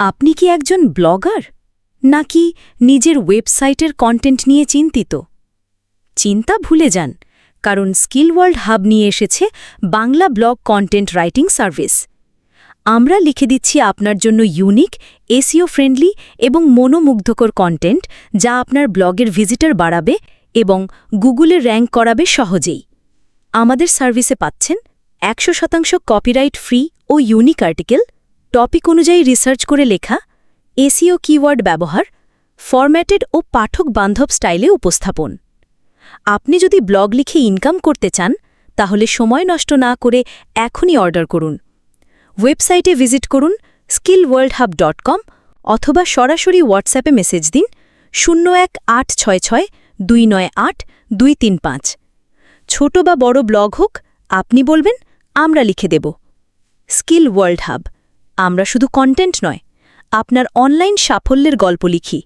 আপনি কি একজন ব্লগার? নাকি নিজের ওয়েবসাইটের কন্টেন্ট নিয়ে চিন্তিত? চিন্তা ভুলে যান, কারণ স্কিল ওয়ার্ল্ড হাব নিয়ে এসেছে Bangla blog content writing service. আমরা লিখে দিচ্ছি আপনার জন্য ইউনিক এসিও ফ্রেন্ডলি এবং মনোমুগ্ধকর কন্টেন্ট যা আপনার ব্লগের ভিজিটার বাড়াবে এবং গুগলে র্যাঙ্ক করাবে সহজেই। আমাদের সার্ভিসে পাচ্ছেন একশো শতাংশ কপিরাইট ফ্রি ও ইউনিক আর্টিকেল টপিক অনুযায়ী রিসার্চ করে লেখা, এসিও কিওয়ার্ড ব্যবহার, ফরম্যাটেড ও পাঠক বান্ধব স্টাইলে উপস্থাপন। আপনি যদি ব্লগ লিখে ইনকাম করতে চান, তাহলে সময় নষ্ট না করে এখনই অর্ডার করুন। ওয়েবসাইটে ভিজিট করুন skillworldhub.com ডট কম অথবা সরাসরি হোয়াটসঅ্যাপে মেসেজ দিন শূন্য এক আট ছয় ছয় দুই নয় আট দুই তিন পাঁচ। ছোট বা বড় ব্লগ হোক, আপনি বলবেন, আমরা লিখে দেব। স্কিল ওয়ার্ল্ড হাব আমরা শুধু কন্টেন্ট নয় আপনার অনলাইন সাফল্যের গল্প লিখি।